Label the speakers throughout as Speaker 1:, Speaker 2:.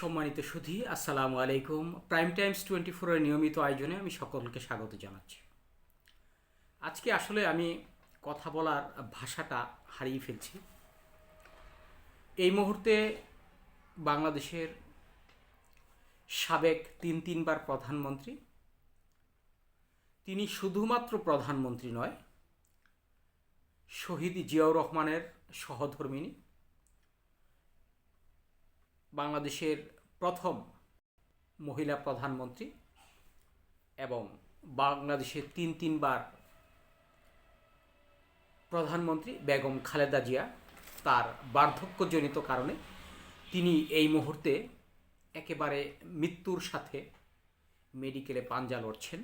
Speaker 1: সম্মানিত সুধী, আসসালামু আলাইকুম। প্রাইম টাইমস টোয়েন্টি ফোরের নিয়মিত আয়োজনে আমি সকলকে স্বাগত জানাচ্ছি। আজকে আসলে আমি কথা বলার ভাষাটা হারিয়ে ফেলছি। এই মুহূর্তে বাংলাদেশের সাবেক তিন তিনবার প্রধানমন্ত্রী। তিনি শুধুমাত্র প্রধানমন্ত্রী নয়, শহীদ জিয়াউর রহমানের সহধর্মিনী বাংলাদেশের প্রথম মহিলা প্রধানমন্ত্রী এবং বাংলাদেশের তিন তিনবার প্রধানমন্ত্রী বেগম খালেদা জিয়া তার বার্ধক্যজনিত কারণে তিনি এই মুহূর্তে একেবারে মৃত্যুর সাথে মেডিকেলে পাঞ্জা লড়ছেন।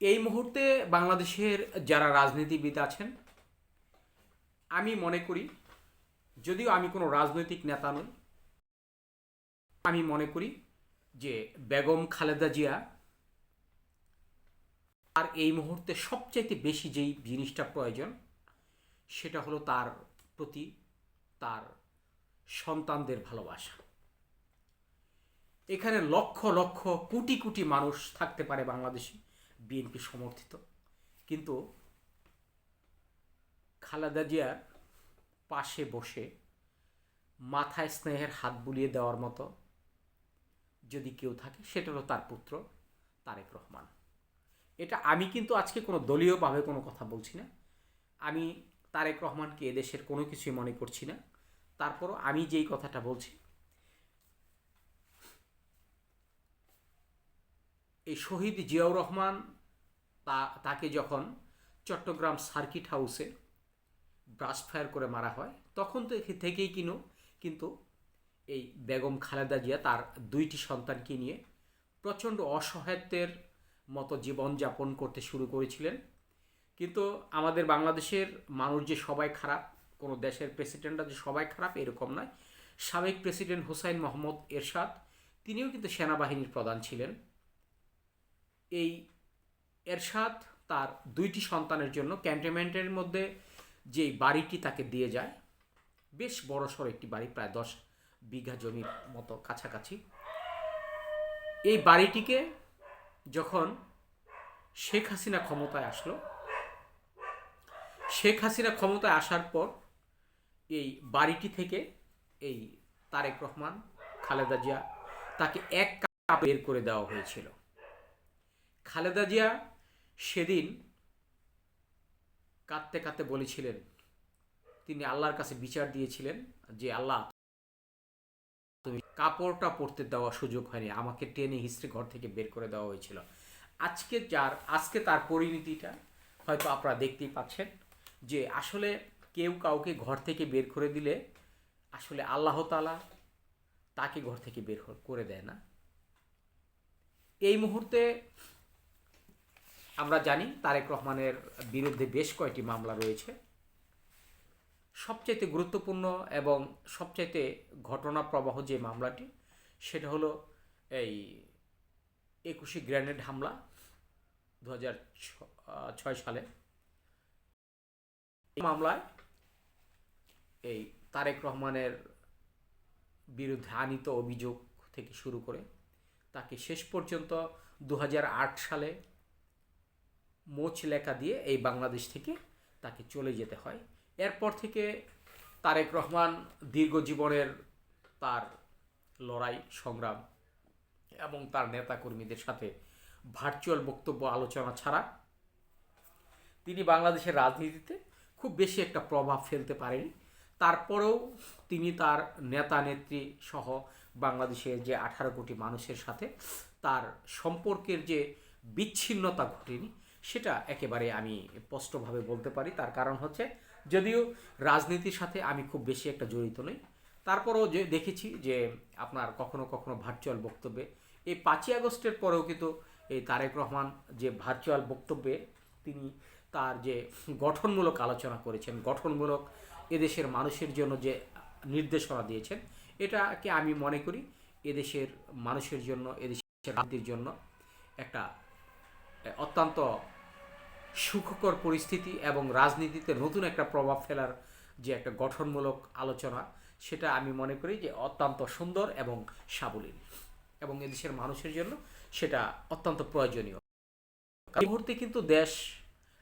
Speaker 1: এই মুহূর্তে বাংলাদেশের যারা রাজনীতিবিদ আছেন, আমি মনে করি যদিও আমি কোনো রাজনৈতিক নেতা নই, আমি মনে করি যে বেগম খালেদা জিয়া আর এই মুহূর্তে সবচাইতে বেশি যেই জিনিসটা প্রয়োজন, সেটা হলো তার প্রতি তার সন্তানদের ভালোবাসা। এখানে লক্ষ লক্ষ কোটি কোটি মানুষ থাকতে পারে বাংলাদেশে, বিএনপি সমর্থিত। কিন্তু খালেদা জিয়ার পাশে বসে মাথায় স্নেহের হাত বুলিয়ে দেওয়ার মতো যদি কেউ থাকে, সেটা হলো তার পুত্র তারেক রহমান। এটা আমি কিন্তু আজকে কোনো দলীয়ভাবে কোনো কথা বলছি না। আমি তারেক রহমানকে এদেশের কোনো কিছুই মনে করছি না। তারপরও আমি যেই কথাটা বলছি, এই শহীদ জিয়াউর রহমান তা, তাকে যখন চট্টগ্রাম সার্কিট হাউসে ব্রাস্ট ফায়ার করে মারা হয়। তখন তো থেকেই কিনো, কিন্তু এই বেগম খালেদা জিয়া তার দুইটি সন্তানকে নিয়ে প্রচণ্ড অসহায়ত্বের মতো জীবনযাপন করতে শুরু করেছিলেন। কিন্তু আমাদের বাংলাদেশের মানুষ যে সবাই খারাপ, কোনো দেশের প্রেসিডেন্টরা যে সবাই খারাপ, এরকম নয়। সাবেক প্রেসিডেন্ট হুসাইন মোহাম্মদ এরশাদ, তিনিও কিন্তু সেনাবাহিনীর প্রধান ছিলেন। এই এরশাদ তার দুইটি সন্তানের জন্য ক্যান্টনমেন্টের মধ্যে যে বাড়িটি তাকে দিয়ে যায়, বেশ বড়সড় একটি বাড়ি, প্রায় দশ বিঘা জমির মতো কাছাকাছি। এই বাড়িটিকে যখন শেখ হাসিনা ক্ষমতায় আসলো, শেখ হাসিনা ক্ষমতায় আসার পর এই বাড়িটি থেকে এই তারেক রহমান, খালেদা জিয়া, তাকে এক কাপ বের করে দেওয়া হয়েছিল। খালেদা জিয়া সেদিন কাঁদতে কাঁদতে বলেছিলেন, তিনি আল্লাহর কাছে বিচার দিয়েছিলেন যে, আল্লাহ, তুমি কাপড়টা পরতে দেওয়া সুযোগ হয়নি, আমাকে টেনে হিস্ট্রি ঘর থেকে বের করে দেওয়া হয়েছিল। আজকে যার, আজকে তার পরিণতিটা হয়তো আপনারা দেখতেই পাচ্ছেন যে, আসলে কেউ কাউকে ঘর থেকে বের করে দিলে আসলে আল্লাহ তালা তাকে ঘর থেকে বের করে দেয় না। এই মুহূর্তে আমরা জানি তারেক রহমানের বিরুদ্ধে বেশ কয়েকটি মামলা রয়েছে। সবচাইতে গুরুত্বপূর্ণ এবং সবচাইতে ঘটনা প্রবাহ যে মামলাটি, সেটা হলো এই একুশে গ্রেনেড হামলা দু ছয় সালে। এই মামলায় এই তারেক রহমানের বিরুদ্ধে আনিত অভিযোগ থেকে শুরু করে তাকে শেষ পর্যন্ত দু হাজার আট সালে মোচ লেখা দিয়ে এই বাংলাদেশ থেকে তাকে চলে যেতে হয়। এরপর থেকে তারেক রহমান দীর্ঘ জীবনের তার লড়াই, সংগ্রাম এবং তার নেতাকর্মীদের সাথে ভার্চুয়াল বক্তব্য, আলোচনা ছাড়া তিনি বাংলাদেশের রাজনীতিতে খুব বেশি একটা প্রভাব ফেলতে পারেনি। তারপরেও তিনি তার নেতা, নেত্রী সহ বাংলাদেশের যে আঠারো কোটি মানুষের সাথে তার সম্পর্কের যে বিচ্ছিন্নতা ঘটেনি সেটা একেবারে আমি স্পষ্টভাবে বলতে পারি। তার কারণ হচ্ছে যদিও রাজনীতির সাথে আমি খুব বেশি একটা জড়িত নই, তারপরেও যে দেখেছি যে আপনার কখনো কখনো ভার্চুয়াল বক্তব্যে, এই পাঁচই আগস্টের পরেও কিন্তু এই তারেক রহমান যে ভার্চুয়াল বক্তব্যে তিনি তার যে গঠনমূলক আলোচনা করেছেন, গঠনমূলক এদেশের মানুষের জন্য যে নির্দেশনা দিয়েছেন, এটাকে আমি মনে করি এদেশের মানুষের জন্য, এদেশের রাজনীতির জন্য একটা অত্যন্ত সুখকর পরিস্থিতি এবং রাজনীতিতে নতুন একটা প্রভাব ফেলার যে একটা গঠনমূলক আলোচনা, সেটা আমি মনে করি যে অত্যন্ত সুন্দর এবং সাবলীল এবং এদেশের মানুষের জন্য সেটা অত্যন্ত প্রয়োজনীয়। মুহূর্তে কিন্তু দেশ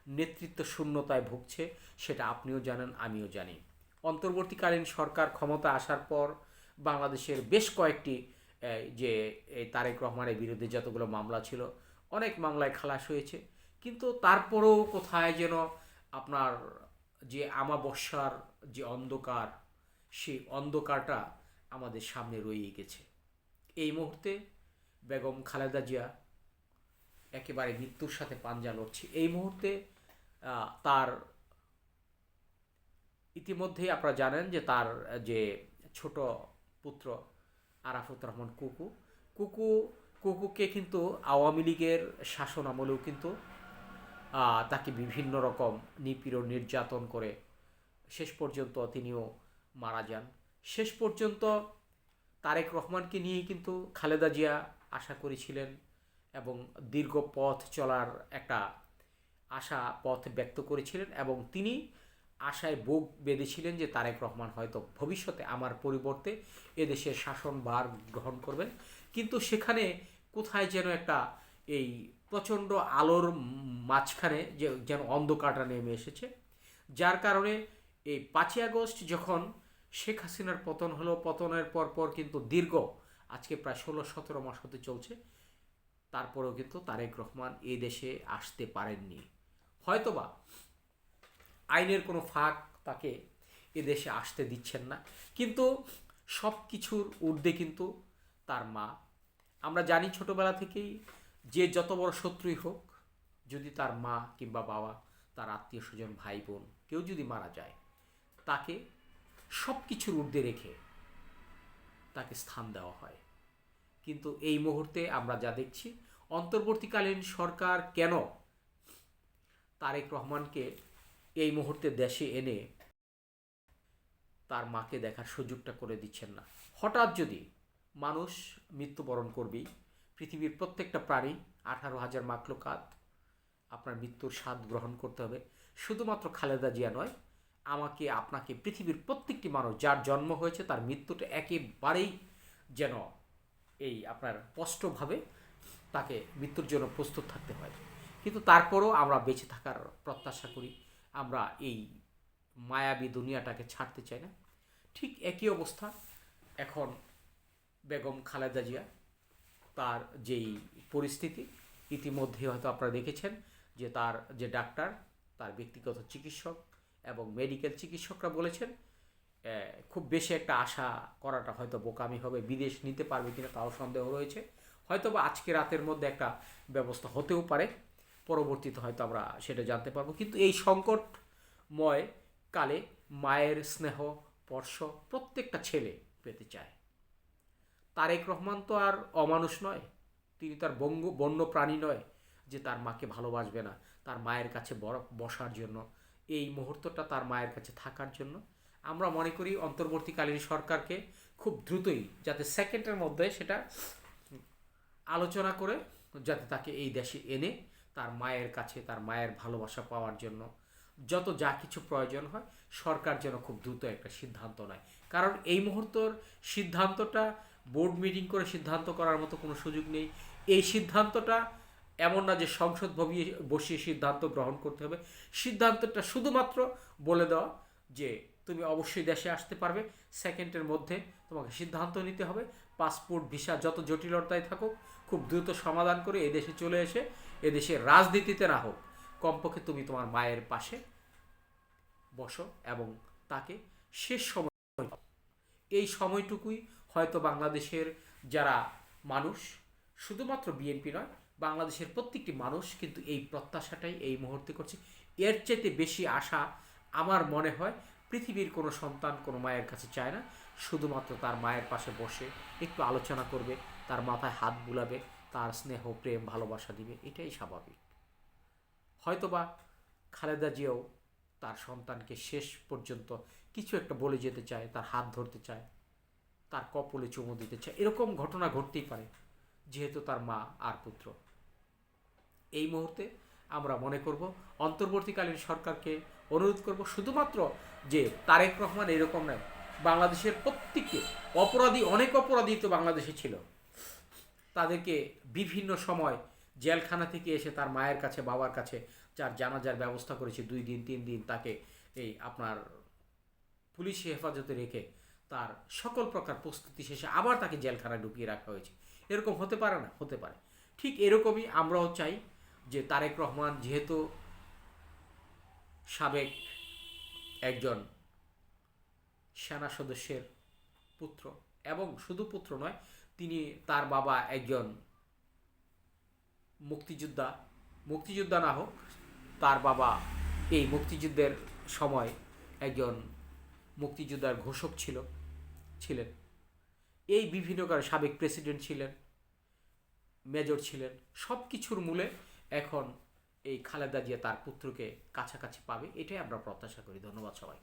Speaker 1: নেতৃত্ব শূন্যতায় ভুগছে, সেটা আপনিও জানেন, আমিও জানি। অন্তর্বর্তীকালীন সরকার ক্ষমতা আসার পর বাংলাদেশের বেশ কয়েকটি যে এই তারেক রহমানের বিরুদ্ধে যতগুলো মামলা ছিল, অনেক মামলায় খালাস হয়েছে। কিন্তু তারপরেও কোথায় যেন আপনার যে আমাবস্যার যে অন্ধকার, সেই অন্ধকারটা আমাদের সামনে রয়ে গেছে। এই মুহূর্তে বেগম খালেদা জিয়া একেবারে মৃত্যুর সাথে পাঞ্জা লড়ছে। এই মুহূর্তে তার ইতিমধ্যেই আপনারা জানেন যে তার, যে ছোট পুত্র আরাফত রহমান কুকু কুকু, কুকুকে কিন্তু আওয়ামী লীগের শাসন আমলেও কিন্তু তাকে বিভিন্ন রকম নিপীড়ন নির্যাতন করে শেষ পর্যন্ত তিনিও মারা যান। শেষ পর্যন্ত তারেক রহমানকে নিয়ে কিন্তু খালেদা জিয়া আশা করেছিলেন এবং দীর্ঘ পথ চলার একটা আশা, পথ ব্যক্ত করেছিলেন এবং তিনি আশায় বুক বেঁধেছিলেন যে তারেক রহমান হয়তো ভবিষ্যতে আমার পরিবর্তে এদেশের শাসনভার গ্রহণ করবেন। কিন্তু সেখানে কোথায় যেন একটা এই প্রচণ্ড আলোর মাঝখানে যে যেন অন্ধকারটা নেমে এসেছে। যার কারণে এই পাঁচই আগস্ট যখন শেখ হাসিনার পতন হলো, পতনের পর পর কিন্তু দীর্ঘ, আজকে প্রায় ষোলো, সতেরো মাস হতে চলছে। তারপরেও কিন্তু তারেক রহমান এই দেশে আসতে পারেননি। হয়তোবা আইনের কোনো ফাঁক তাকে এ দেশে আসতে দিচ্ছেন না, কিন্তু সব কিছুর ঊর্ধ্বে কিন্তু তার মা। আমরা জানি ছোটবেলা থেকেই যে যত বড় শত্রুই হোক, যদি তার মা কিংবা বাবা, তার আত্মীয় স্বজন, ভাই বোন কেউ যদি মারা যায়, তাকে সব কিছুর ঊর্ধ্বে রেখে তাকে স্থান দেওয়া হয়। কিন্তু এই মুহূর্তে আমরা যা দেখছি, অন্তর্বর্তীকালীন সরকার কেন তারেক রহমানকে এই মুহূর্তে দেশে এনে তার মাকে দেখার সুযোগটা করে দিচ্ছেন না? হঠাৎ যদি মানুষ মৃত্যুবরণ করবেই পৃথিবীর প্রত্যেকটা প্রাণী আঠারো হাজার মাকলুকাত। আপনার মৃত্যুর স্বাদ গ্রহণ করতে হবে। শুধুমাত্র খালেদা জিয়া নয়, আমাকে, আপনাকে, পৃথিবীর প্রত্যেকটি মানুষ যার জন্ম হয়েছে তার মৃত্যুটা একেবারেই যেন এই আপনার স্পষ্টভাবে তাকে মৃত্যুর জন্য প্রস্তুত থাকতে হয়। কিন্তু তারপরও আমরা বেঁচে থাকার প্রত্যাশা করি। আমরা এই মায়াবী দুনিয়াটাকে ছাড়তে চাই না। ঠিক একই অবস্থা এখন বেগম খালেদা জিয়া তার যেই পরিস্থিতি ইতিমধ্যে হয়তো আপনারা দেখেছেন যে তার যে ডাক্তার, তার ব্যক্তিগত চিকিৎসক এবং মেডিকেল চিকিৎসকরা বলেছেন খুব বেশি একটা আশা করাটা হয়তো বোকামি হবে, বিদেশ নিতে পারবে কিনা তাও সন্দেহ রয়েছে। হয়তো বা আজকে রাতের মধ্যে একটা ব্যবস্থা হতেও পারে, পরবর্তীতে হয়তো আমরা সেটা জানতে পারব। কিন্তু এই সংকটময় কালে মায়ের স্নেহ, স্পর্শ প্রত্যেকটা ছেলে পেতে চায়। তারেক রহমান তো আর অমানুষ নয়। তিনি তার বঙ্গ বন্য প্রাণী নয় যে তার মাকে ভালোবাসবে না, তার মায়ের কাছে বসার জন্য। এই মুহূর্তটা তার মায়ের কাছে থাকার জন্য। আমরা মনে করি অন্তর্বর্তীকালীন সরকারকে খুব দ্রুতই যাতে সেকেন্ডের মধ্যে সেটা আলোচনা করে, যাতে তাকে এই দেশে এনে তার মায়ের কাছে, তার মায়ের ভালোবাসা পাওয়ার জন্য যত যা কিছু প্রয়োজন হয়, সরকার যেন খুব দ্রুত একটা সিদ্ধান্ত নেয়। কারণ এই মুহূর্তর সিদ্ধান্তটা বোর্ড মিটিং করে সিদ্ধান্ত করার মতো কোনো সুযোগ নেই। এই সিদ্ধান্তটা এমন না যে সংসদ ভবিয়ে বসিয়ে সিদ্ধান্ত গ্রহণ করতে হবে। সিদ্ধান্তটা শুধুমাত্র বলে দেওয়া যে তুমি অবশ্যই দেশে আসতে পারবে। সেকেন্ডের মধ্যে তোমাকে সিদ্ধান্ত নিতে হবে। পাসপোর্ট, ভিসা যত জটিলতায় থাকুক, খুব দ্রুত সমাধান করে এদেশে চলে এসে এদেশের রাজনীতিতে না হোক, কমপক্ষে তুমি তোমার মায়ের পাশে বসো এবং তাকে শেষ সময়। এই সময়টুকুই হয়তো বাংলাদেশের যারা মানুষ, শুধুমাত্র বিএনপি নয়, বাংলাদেশের প্রত্যেকটি মানুষ কিন্তু এই প্রত্যাশাটাই এই মুহূর্তে করছে। এর চাইতে বেশি আশা আমার মনে হয় পৃথিবীর কোনো সন্তান কোনো মায়ের কাছে চায় না। শুধুমাত্র তার মায়ের পাশে বসে একটু আলোচনা করবে, তার মাথায় হাত বুলাবে, তার স্নেহ, প্রেম, ভালোবাসা দিবে, এটাই স্বাভাবিক। হয়তোবা খালেদা জিয়াও তার সন্তানকে শেষ পর্যন্ত কিছু একটা বলে যেতে চায়, তার হাত ধরতে চায়। তার কপলে চুমু দিতে চায়। এরকম ঘটনা ঘটতেই পারে, যেহেতু তার মা আর পুত্র। এই মুহূর্তে আমরা মনে করব, অন্তর্বর্তীকালীন সরকারকে অনুরোধ করব শুধুমাত্র যে তারেক রহমান এরকম নয়, বাংলাদেশের প্রত্যেককে অপরাধী, অনেক অপরাধী তো বাংলাদেশে ছিল। তাদেরকে বিভিন্ন সময় জেলখানা থেকে এসে তার মায়ের কাছে, বাবার কাছে যার জানাজার ব্যবস্থা করেছে, দুই দিন, তিন দিন তাকে এই আপনার পুলিশি হেফাজতে রেখে তার সকল প্রকার প্রস্তুতি শেষে আবার তাকে জেলখানায় ঢুকিয়ে রাখা হয়েছে। এরকম হতে পারে না? হতে পারে। ঠিক এরকমই আমরাও চাই যে তারেক রহমান যেহেতু সাবেক একজন সেনা সদস্যের পুত্র এবং শুধু পুত্র নয়, তিনি তার বাবা একজন মুক্তিযোদ্ধা। মুক্তিযোদ্ধা না হোক, তার বাবা এই মুক্তিযুদ্ধের সময় একজন মুক্তিযোদ্ধার ঘোষক ছিল। ছিলেন। এই বিভিন্ন কারণে সাবেক প্রেসিডেন্ট ছিলেন, মেজর ছিলেন সব কিছুর মূলে এখন এই খালেদা জিয়া তার পুত্রকে কাছাকাছি পাবে, এটাই আমরা প্রত্যাশা করি। ধন্যবাদ সবাই